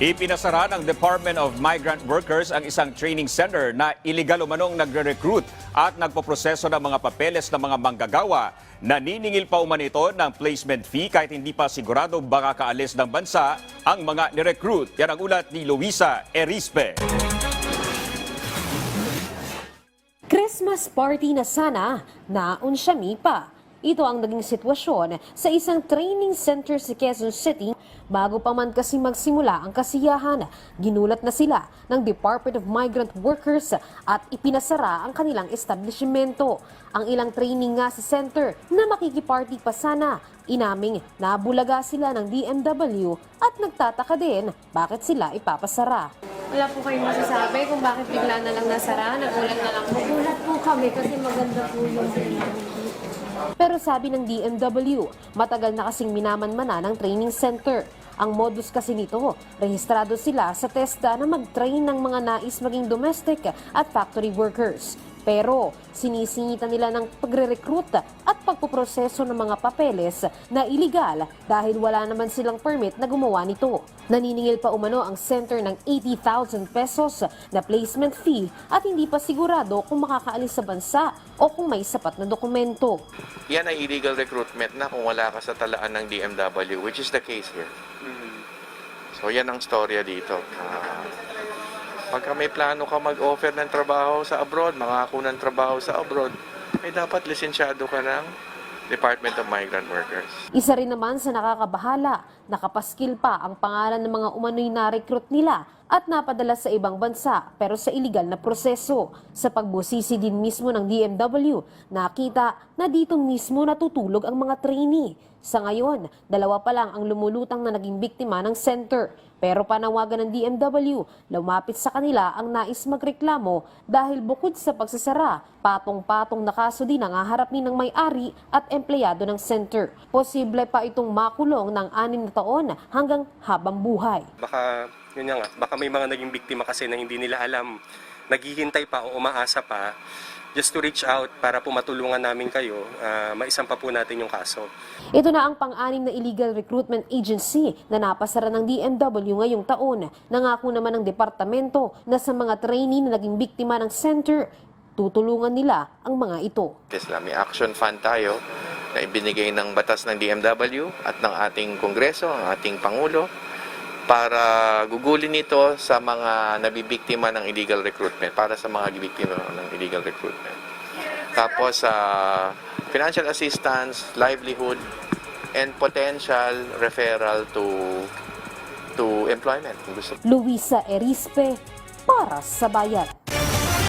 Ipinasara ng Department of Migrant Workers ang isang training center na iligal umanong nagre-recruit at nagpoproseso ng mga papeles ng mga manggagawa. Naniningil pa uman ito ng placement fee kahit hindi pa sigurado baka kaalis ng bansa ang mga ni-recruit. Yan ang ulat ni Luisa Erispe. Christmas party na sana, naon siya pa. Ito ang naging sitwasyon sa isang training center sa Quezon City bago pa man kasi magsimula ang kasiyahan. Ginulat na sila ng Department of Migrant Workers at ipinasara ang kanilang establishmento. Ang ilang training nga sa center na makikiparty pa sana. Inaming nabulaga sila ng DMW at nagtataka din bakit sila ipapasara. Wala po kayong masasabi kung bakit bigla na lang nasara, nagulat na lang po. Nagulat po kami kasi maganda po yung Pero sabi ng DMW, matagal na kasing minamanmana ng training center. Ang modus kasi nito, rehistrado sila sa TESDA na mag-train ng mga nais maging domestic at factory workers. Pero sinisingitan nila ng pagre-recruit at pagpuproseso ng mga papeles na iligal dahil wala naman silang permit na gumawa nito. Naniningil pa umano ang center ng 80,000 pesos na placement fee at hindi pa sigurado kung makakaalis sa bansa o kung may sapat na dokumento. yan ay illegal recruitment na kung wala ka sa talaan ng DMW, which is the case here. So, yan ang storya dito. Ah, pagka may plano ka mag-offer ng trabaho sa abroad, mangako ng trabaho sa abroad, ay dapat lisensyado ka ng Department of Migrant Workers. Isa rin naman sa nakakabahala, nakapaskil pa ang pangalan ng mga umano'y na-recruit nila at napadala sa ibang bansa pero sa iligal na proseso. Sa pagbusisi din mismo ng DMW, nakita na dito mismo natutulog ang mga trainee. Sa ngayon, dalawa pa lang ang lumulutang na naging biktima ng center. Pero panawagan ng DMW, lumapit sa kanila ang nais magreklamo dahil bukod sa pagsasara, patong-patong na kaso din ang haharapin ng may-ari at empleyado ng center. Posible pa itong makulong ng anim na taon hanggang habang buhay. baka yun nga baka may mga naging biktima kasi na hindi nila alam, naghihintay pa o umaasa pa just to reach out para po matulungan namin kayo, ah, maisampa po natin yung kaso. Ito na ang pang-anim na illegal recruitment agency na napasara ng DMW ngayong taon. Nangako naman ng departamento na sa mga trainee na naging biktima ng center, tutulungan nila ang mga ito. Isla, may action fund tayo na ibinigay ng batas ng DMW at ng ating Kongreso, ang ating Pangulo, para gugulin ito sa mga nabibiktima ng illegal recruitment, para sa mga biktima ng illegal recruitment. Tapos, sa financial assistance, livelihood, and potential referral to to employment. Luisa Erispe para sa bayan.